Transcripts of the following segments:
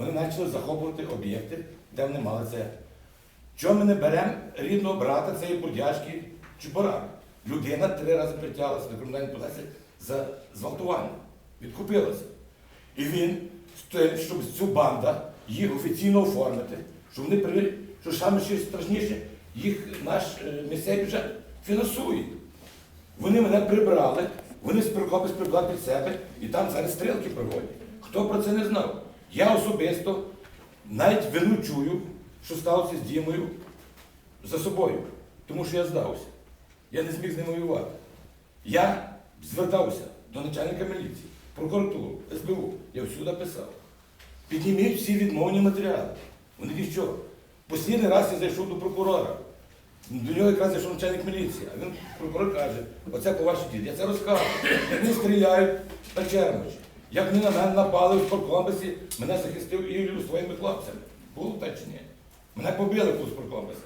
Вони почали захоплювати об'єкти, де вони мали це. Чому ми не беремо рідного брата цієї будяшки Чебурак? Людина три рази притягалася до кримінальної поліції за зґвалтування. Відкупилася. І він, щоб цю банда їх офіційно оформити, що вони при, що саме ще страшніше, їх наш е, місцевий бюджет фінансує. Вони мене прибрали, вони спілкувалися прибрали під себе і там зараз стрілки проводять. Хто про це не знав? Я особисто навіть вину чую, що сталося з Дімою за собою, тому що я здався. Я не зміг з ним воювати. Я звертався до начальника міліції, прокуратуру, СБУ. Я всюди писав. Підніміть всі відмовні матеріали. Вони що? Послідний раз я зайшов до прокурора. До нього якраз зайшов начальник міліції, а він прокурор каже, оце по вашій діді. Я це розказую. Вони стріляють на Чермочі. Як вони на мене напали в спорткомплексі, мене захистив Ігор своїми хлопцями. Було так чи ні? Мене побили у спорткомплексі.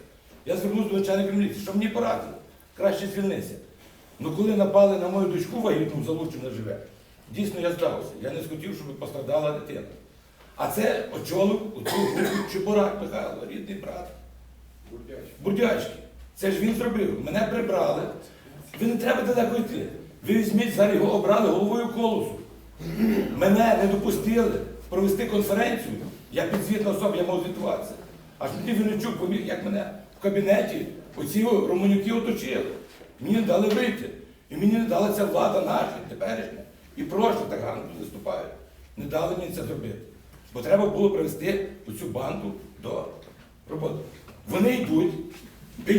Я звернувся до начальника міліції, що мені порадили. Краще звільнися. Ну коли напали на мою дочку вагітну, залучена живе, дійсно я здався. Я не схотів, щоб пострадала дитина. А це очолив оцю групу Чебурак Михайло, рідний брат. Бурдячки. Це ж він зробив. Мене прибрали. Ви не треба далеко йти. Ви візьміть, зараз його обрали головою колосу. Мене не допустили провести конференцію. Я підзвітна особа, я мав звітуватися. Аж тоді Вінничук поміг, як мене в кабінеті оці романюки оточили. Мені не дали вийти. І мені не дала ця влада наша, теперішня. І прошле так гарно виступають. Не дали мені це зробити. Бо треба було привести оцю банду до роботи. Вони йдуть, ви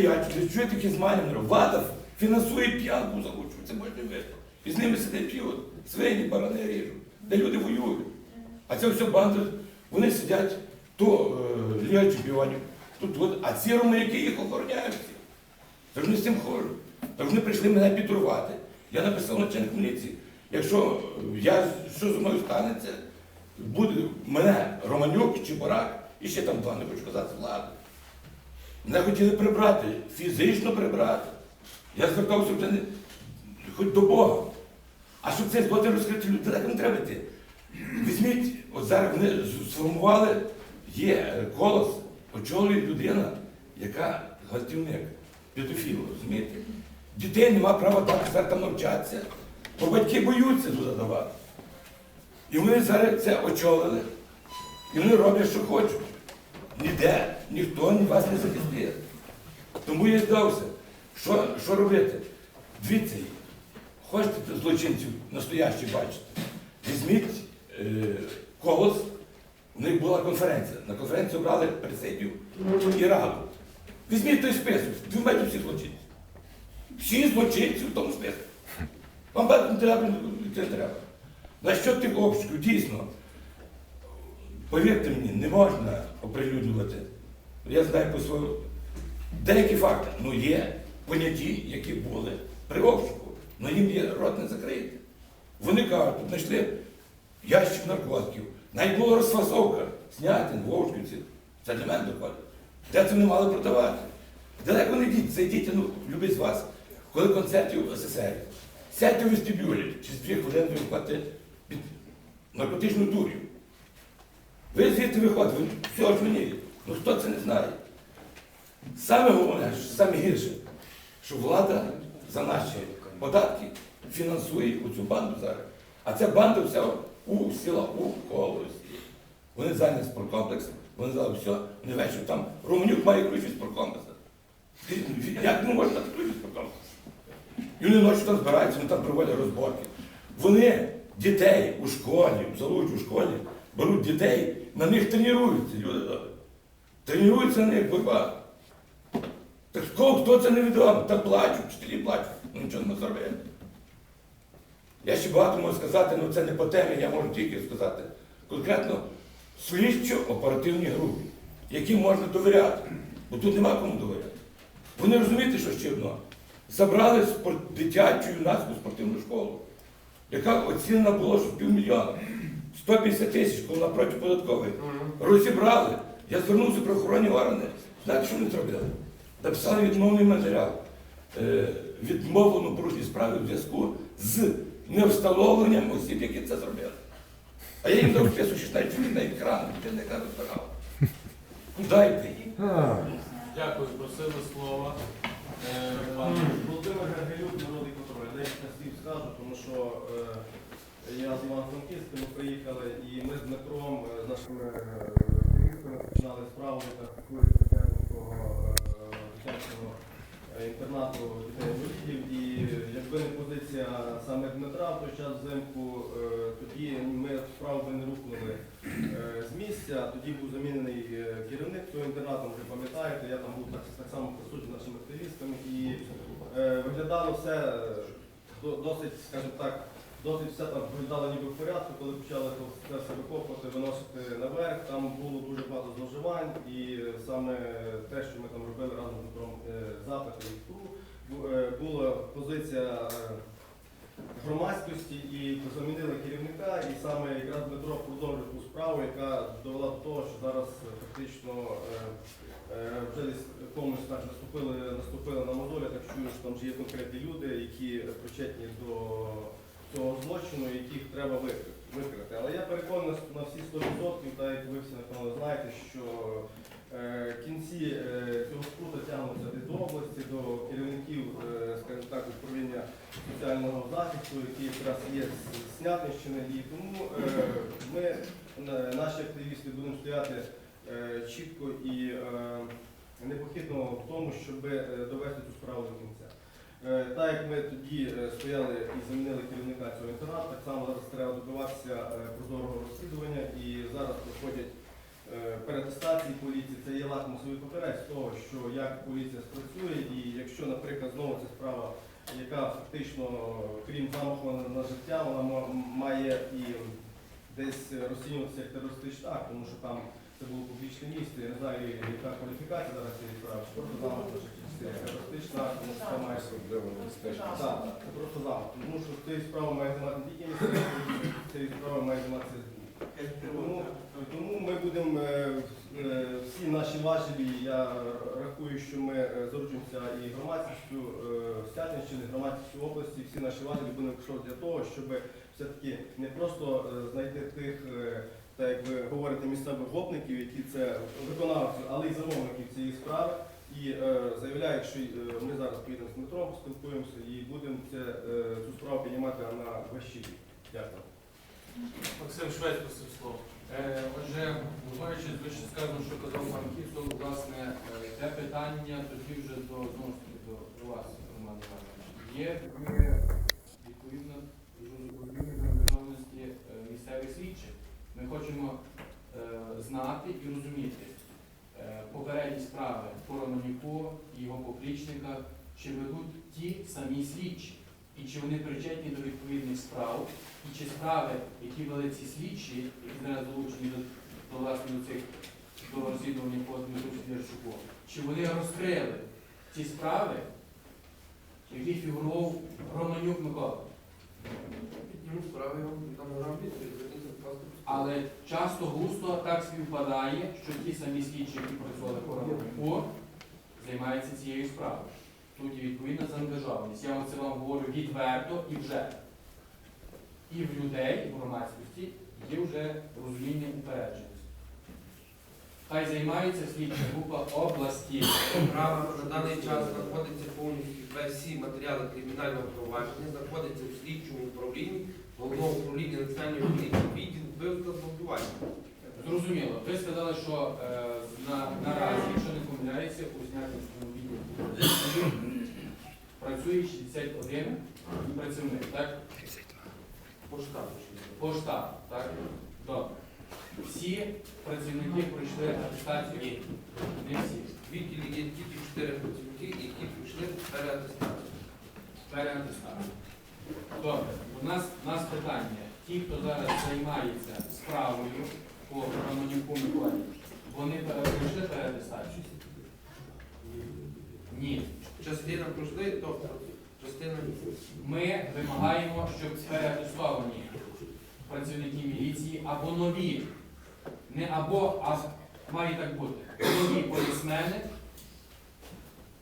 чуєте такі змані, влада фінансує п'янку залучу, це можна вийти. І з ними сидять п'ють, свині, барани ріжуть, де люди воюють. А це все банди, вони сидять, то е, Ліга чемпіонів, то тут, а ці романюки їх охороняють. всі. Тож вони з цим ходжу. Тож вони прийшли мене підрувати. Я написав начальник міліції. Якщо я, що зі мною станеться, буде мене Романюк, Чебурак і ще там два, не хочу казати, влада. Мене хотіли прибрати, фізично прибрати. Я звертався вже не, хоч до Бога. А щоб це злоти розкрити люди, так не треба йти. Візьміть, от зараз вони сформували, є колос, очолює людина, яка гвалтівник, педофіл, розумієте? Дітей нема права так зараз там навчатися, бо батьки боються туди давати. І вони зараз це очолили, і вони роблять, що хочуть. Ніде ніхто ні вас не захистить. Тому я здався. Що, що робити? Дивіться, хочете злочинців настоящих бачити? Візьміть е, колос, у них була конференція. На конференцію брали президію і раду. Візьміть той список, візьмете всі злочинці. Всі злочинці в тому списку. Вам не треба, це треба. На що тих обшуків, дійсно, повірте мені, не можна оприлюднювати. Я знаю по своєму. Деякі факти, ну є поняті, які були при обшуку, але їм є рот не закритий. Вони кажуть, тут знайшли ящик наркотиків, навіть була розфасовка, снятин, вовчківці. Це для мене доходить. Де це не мали продавати? Далеко не йдіть, зайдіть, ну, любий з вас, коли концертів в СССР. Сядьте в вестибюлі, через дві хвилини ви виходите під наркотичну дурю. Ви звідти виходите, ви все ж мені. Ну хто це не знає? Саме головне, саме гірше, що влада за наші податки фінансує цю банду зараз. А ця банда вся у села у колосі. Вони зайняли спорткомплекс, вони взяли все, вони ввечері там Романюк має ключі спорткомплексу. Скажіть, Як ну можна дати ключі спорткомплексу? І вони ночі там збираються, вони там проводять розборки. Вони дітей у школі, залучі у школі, беруть дітей, на них тренуються, люди. Тренуються на них боротьба. Так кого хто це не відомо? Та плачуть, вчителі плачуть, нічого не зробили. Я ще багато можу сказати, але це не по темі, я можу тільки сказати конкретно слідчо-оперативній групі, яким можна довіряти, бо тут нема кому довіряти. Вони розумієте, що ще одно? Забрали дитячу юнацьку спортивну школу, яка оцінена була, що півмільйона. 150 тисяч коли напроти податкової. Розібрали. Я звернувся про охоронні органи. Знаєте, що вони зробили? Написали відмовний матеріал. Е, відмовлено порушені справи в зв'язку з невстановленням осіб, які це зробили. А я їм дав список 16 чоловік, навіть екран, людина, яка розбирала. Куди йти? Дякую, просили слова. Е, Володимир Гергелюк, народний контроль. Декілька слів скажу, тому що е, я з Іваном Франківським ми приїхали і ми з Дмитром, з нашими активістами починали справу так такого дитячого інтернату дітей інвалідів. І якби не позиція саме Дмитра в той час взимку, е, тоді ми справу би не рухнули е, з місця. Тоді був замінений е, керівник цього інтернату, ви пам'ятаєте, я там був так, так само присутній нашими активістами. І е, виглядало все е, досить, скажімо так, досить все там виглядало ніби в порядку, коли почали це все викопувати, виносити наверх. Там було дуже багато зловживань, і саме те, що ми там робили разом з Дмитром е, запити і ТУ, е, була позиція. е, громадськості і замінили керівника, і саме якраз Дмитро продовжив ту справу, яка довела до того, що зараз фактично вже десь комусь так наступили, наступили на мозолі, так що там вже є конкретні люди, які причетні до цього злочину, яких треба викрити. Але я переконаний на всі 100%, так як ви всі напевно знаєте, що е, кінці е, цього спрута тягнуться до області, до керівників, е, скажімо так, управління соціального захисту, який якраз є з Снятинщини. І тому е, ми, е, наші активісти, будемо стояти е, чітко і е, непохитно в тому, щоб е, довести цю справу до кінця. Е, Так як ми тоді е, стояли і замінили керівника цього інтернату, так само зараз треба добиватися е, прозорого розслідування і зараз проходять перетестації поліції. Це є лакмусовий папірець того, що як поліція спрацює, і якщо, наприклад, знову ця справа, яка фактично, крім замаху на, життя, вона має і десь розцінюватися як терористичний акт, тому що там це було публічне місце. Я не знаю, яка кваліфікація зараз цієї справи, чи просто замах на життя. Це тому що так, просто замах. Тому що цією справою має займати не тільки місце, цією справою має займатися. Тому, тому ми будемо е, е, всі наші важелі, я рахую, що ми е, заручимося і громадськістю е, Стятинщини, громадськістю області, всі наші важелі будемо використовувати для того, щоб все-таки не просто е, знайти тих, е, так як ви говорите, місцевих гопників, які це виконавці, але й замовників цієї справи. І е, заявляють, що е, ми зараз поїдемо з Дмитром, спілкуємося і будемо це, е, цю справу піднімати на вищий. Дякую. Максим Швець просив слово. Е, Отже, виходячи з вище сказано, що казав пан Кіцо, власне, е, це питання тоді вже до знову ж таки до, до вас, Роман Іванович. Є е, відповідно журналістської е, місцевих слідчих. Ми хочемо е, знати і розуміти попередні справи по Романюку і його поплічниках, чи ведуть ті самі слідчі, і чи вони причетні до відповідних справ, і чи справи, які вели ці слідчі, які зараз долучені до, до власне до цих до розслідування по Дмитру Сидорчуку, чи вони розкрили ті справи, яких фігурував Романюк Микола. Справи можна відповідь, Але часто густо так співпадає, що ті самі слідчі, які працювали по займаються цією справою. Тут є відповідна заангажованість. Я це вам говорю відверто і вже. І в людей, і в громадськості є вже розуміння упередженості. Хай займається слідча група області. Справа на даний час знаходиться повністю всі матеріали кримінального провадження, знаходиться в слідчому управлінні, головного управління національної поліції, відділ вбивства зґвалтування. Зрозуміло. Ви сказали, що е, на, наразі, якщо не помиляється, у Снятинському відділі працює 61 працівник, так? По штату. По штату, так? Добре. Всі працівники пройшли атестацію? Не всі. Відділі є тільки чотири працівники, які пройшли переатестацію. Переатестацію. Добре. У нас, у нас питання. Ті, хто зараз займається справою по Романюку Миколі, вони пройшли переатестацію? Ні. Частина пройшли, тобто частина ні. Ми вимагаємо, щоб переатестовані працівники міліції або нові, не або, а має так бути, нові полісмени,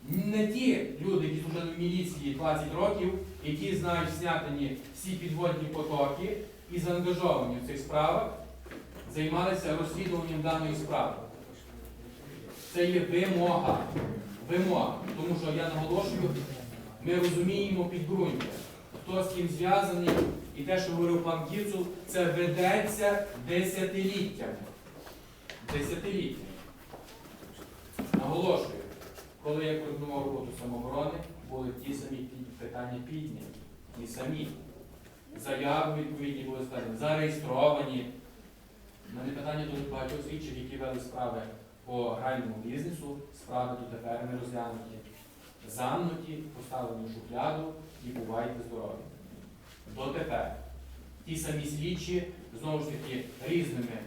не ті люди, які служили в міліції 20 років, які знають Снятині всі підводні потоки і заангажовані в цих справах, займалися розслідуванням даної справи. Це є вимога. Вимога. Тому що я наголошую, ми розуміємо підґрунтя, хто з ким зв'язаний, і те, що говорив пан Кіцул, це ведеться десятиліттями. Десятиліттями. Наголошую, коли я координував роботу самооборони, були ті самі питання підняті. Ті самі. Заяви відповідні були складені, зареєстровані. У мене питання до багатьох слідчих, які вели справи по гральному бізнесу, справи дотепер не розглянуті. Замнуті, поставлені в шухляду і бувайте здорові. Дотепер. Ті самі слідчі, знову ж таки, різними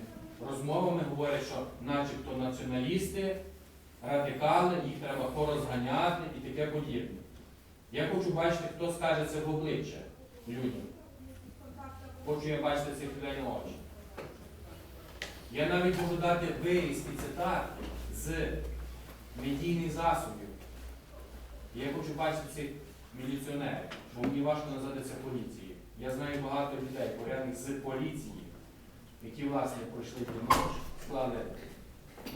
розмовами говорять, що начебто націоналісти, радикали, їх треба порозганяти і таке подібне. Я хочу бачити, хто скаже це в обличчя людям. Хочу я бачити цих людей на очі. Я навіть можу дати вирізки цитат з медійних засобів. Я хочу бачити цих міліціонерів, бо мені важко назвати це поліцією. Я знаю багато людей, порядних з поліції, які, власне, пройшли ночь, склали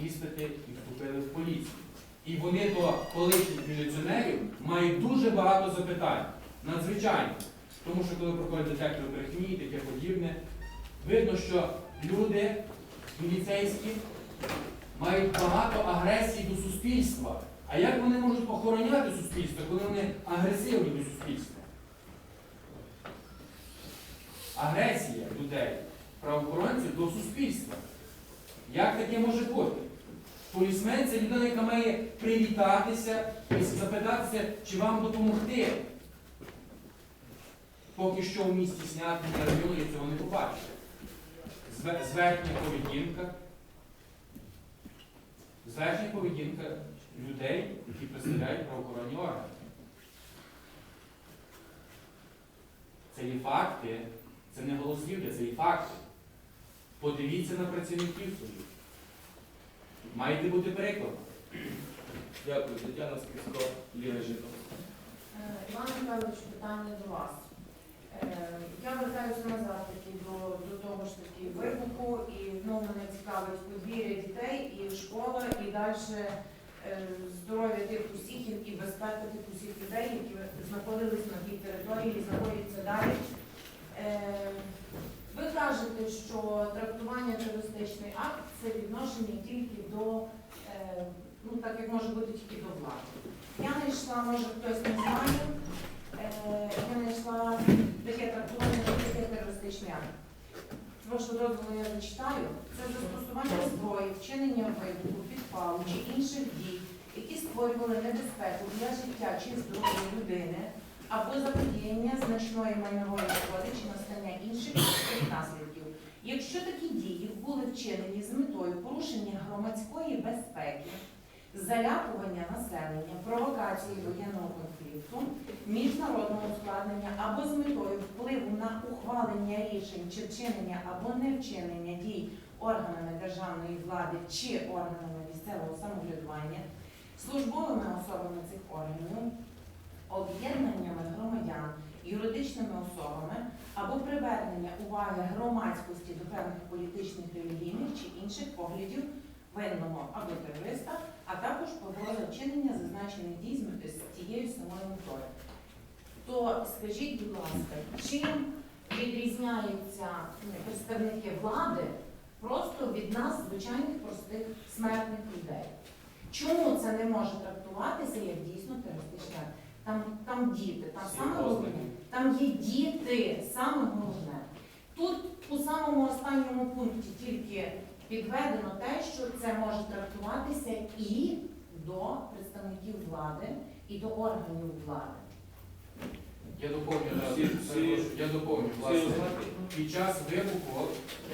іспити і вступили в поліцію. І вони до колишніх міліціонерів мають дуже багато запитань. Надзвичайно. Тому що коли проходять детектор брехні і таке подібне, видно, що люди міліцейські мають багато агресії до суспільства. А як вони можуть охороняти суспільство, коли вони агресивні до суспільства? Агресія людей, правоохоронців до суспільства. Як таке може бути? Полісмен це людина, яка має привітатися і запитатися, чи вам допомогти. Поки що в місті Снятині району я цього не побачив. Зверхня поведінка. Зверхня поведінка людей, які представляють правоохоронні органи. Це є факти, це не голослів'я, це є факти. Подивіться на працівників своїх. Маєте бути прикладом. Дякую, Тетяна Скрізько, Ліга Житомир. Е, Іван Михайлович, питання до вас. Е, Я вертаюся назад таки до, до того ж таки вибуху, і знову мене цікавить подвір'я дітей, і школа, і далі здоров'я тих усіх і безпека тих усіх людей, які знаходились на тій території і знаходяться далі. Ви кажете, що трактування терористичний акт це відношення тільки до, е, ну так як може бути тільки до влади. Я знайшла, може хтось не знає, е, я знайшла таке трактування, таке терористичний акт. З вашого дозволу я зачитаю. Це застосування зброї, вчинення вибуху, підпалу чи інших дій, які створювали небезпеку для життя чи здоров'я людини, або заподіяння значної майнової шкоди чи наслідків. Якщо такі дії були вчинені з метою порушення громадської безпеки, залякування населення, провокації воєнного конфлікту, міжнародного ускладнення або з метою впливу на ухвалення рішень чи вчинення або невчинення дій органами державної влади чи органами місцевого самоврядування, службовими особами цих органів, об'єднаннями громадян, юридичними особами або привернення уваги громадськості до певних політичних, релігійних чи інших поглядів винного або терориста, а також погроза вчинення зазначених дій з тією самою метою. То скажіть, будь ласка, чим відрізняються ну, представники влади просто від нас, звичайних простих смертних людей? Чому це не може трактуватися як дійсно терористичний акт? Там, там діти, там саме ознаки. Там є діти, саме головне. Тут у самому останньому пункті тільки підведено те, що це може трактуватися і до представників влади, і до органів влади. Я доповню, Всі- всі- я доповню, власне. Під час вибуху,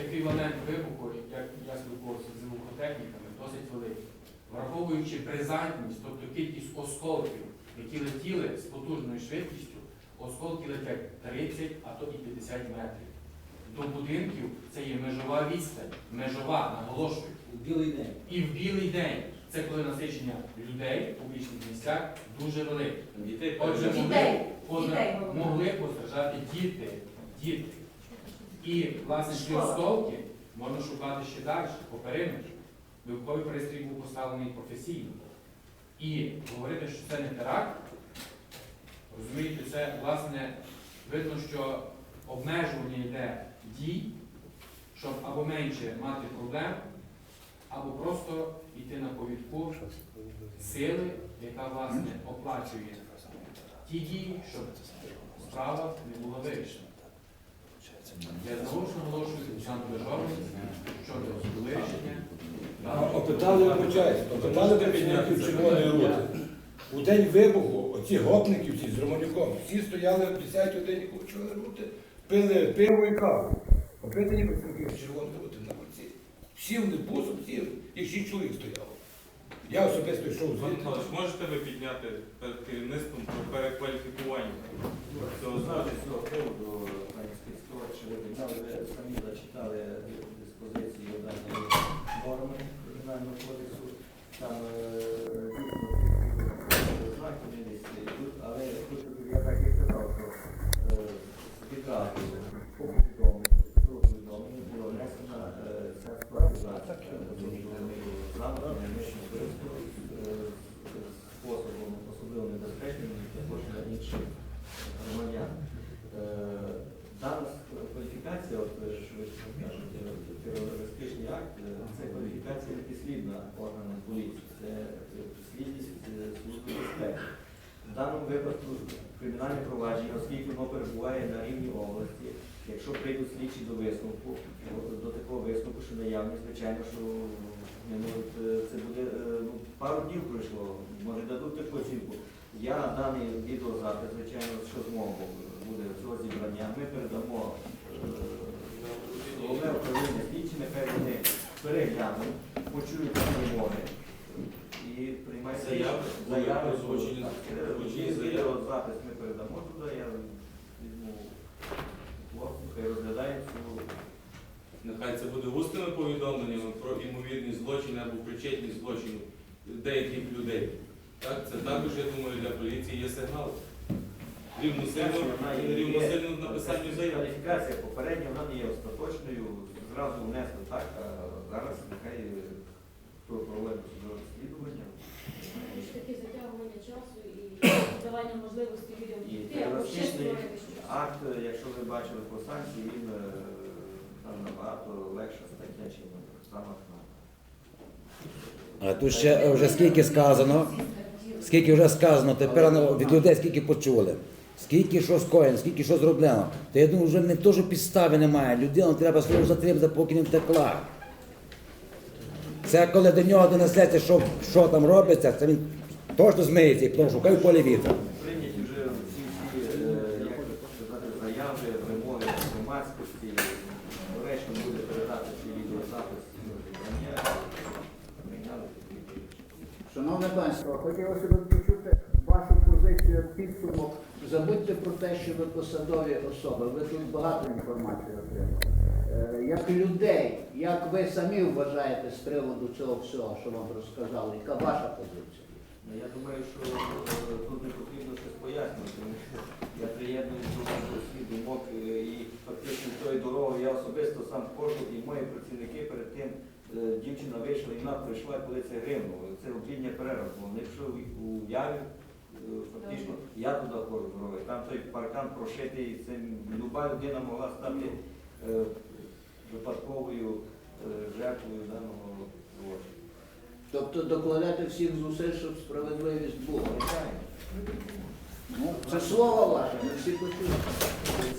еквівалент вибуху, як я спілкувався з звукотехніками, досить великий. Враховуючи бризантність, тобто кількість осколків, які летіли з потужною швидкістю, осколки летять 30, а то і 50 метрів. До будинків це є межова відстань, межова, наголошую. Білий день. І в білий день це коли насичення людей в публічних місцях дуже велике. Дітей Отже. Дітей, Позна- дітей могли постраждати діти, діти. І, власне, ці осколки, Можна шукати ще далі, по периметру. Вибуховий пристрій був поставлений професійно. І говорити, що це не теракт, розумієте, це власне видно, що обмежування йде дій, щоб або менше мати проблем, або просто йти на повідку сили, яка власне оплачує ті дії, щоб справа не була вирішена. Я ж наголошую сам державний щодо даного Опитали, опитали працівників Червоної рути. У день вибуху оці гопники всі з Романюком, всі стояли в 10 годині Червоної рути, пили пиво і каву. Опитані працівники Червоної рути на вулиці. Всі вони бусом, всі, їх шість чоловік стояло. Я особисто йшов звідти. Михайлович, можете ви підняти перед керівництвом про перекваліфікування цього Знати знаку? з цього приводу, пані Скільського, що ви підняли, ви самі зачитали диспозиції даної норми Кримінального кодексу. Там е, по повідомленню, по було внесена е, ця справа замовлення мишного користу способом особливо небезпечним, також для інших громадян. Е, Дана кваліфікація, от е, що ви кажете, терористичний акт, е, це кваліфікація не підслідна органам поліції, це е, підслідність е, служби безпеки. В даному випадку кримінальне провадження, оскільки воно перебуває на рівні області, якщо прийдуть слідчі до висновку, до такого висновку, що наявність, звичайно, що не можуть, е, це буде е, ну, пару днів пройшло, може дадуть таку оцінку. Я на даний відеозапис, звичайно, що з мого боку буде цього зібрання, ми передамо е, головне управління слідчі, нехай вони переглянуть, почують вимоги і приймають Заяви? заяви. Так, е, озвучені є заяви. Відеозапис ми передамо туди, я візьму хлопцю, хай розглядають цю Нехай це буде усними повідомленнями про імовірність злочину або причетність злочину деяких людей. Так, це також, я думаю, для поліції є сигнал. Рівносильно, написанню заяви. Кваліфікація попередня, вона не є остаточною, зразу внесли так, а зараз нехай е, хто проводить судове розслідування. Затягування часу і давання можливості людям І або ще створити акт, е, якщо ви бачили по санкції, він е, там набагато легша стаття, ніж сама А тут ще вже скільки сказано, скільки вже сказано, тепер від людей скільки почули. Скільки що скоєно, скільки що зроблено. То я думаю, вже не то, що підстави немає. Людину треба слово затримати, поки не втекла. Це коли до нього донесеться, що, що там робиться, це він точно змиється, і тому шукає в полі вітра. Прийняті вже всі ці, е, як би сказати, заяви, вимоги громадськості. Доречно буде передати ці відеозапис ну, зібрання. Прийняли такі. Шановне панство, хотілося б почути вашу позицію підсумок. Забудьте про те, що ви посадові особи, ви тут багато інформації отримали. Е, Як людей, як ви самі вважаєте з приводу цього всього, що вам розказали, яка ваша позиція? Ну, Я думаю, що е, тут не потрібно щось пояснювати. Я приєднуюсь до всіх думок е, і фактично тою дорогою я особисто сам ходжу і мої працівники перед тим дівчина вийшла і вона прийшла, коли це гримнуло. Це обідня перерва. була. Вони йшли у яві, е, фактично я туди ходжу дорогою. Там той паркан прошитий, це люба людина могла стати е, випадковою е, жертвою даного злочину. Тобто докладати всіх зусиль, щоб справедливість була. Ну, це слово ваше, ми всі почули.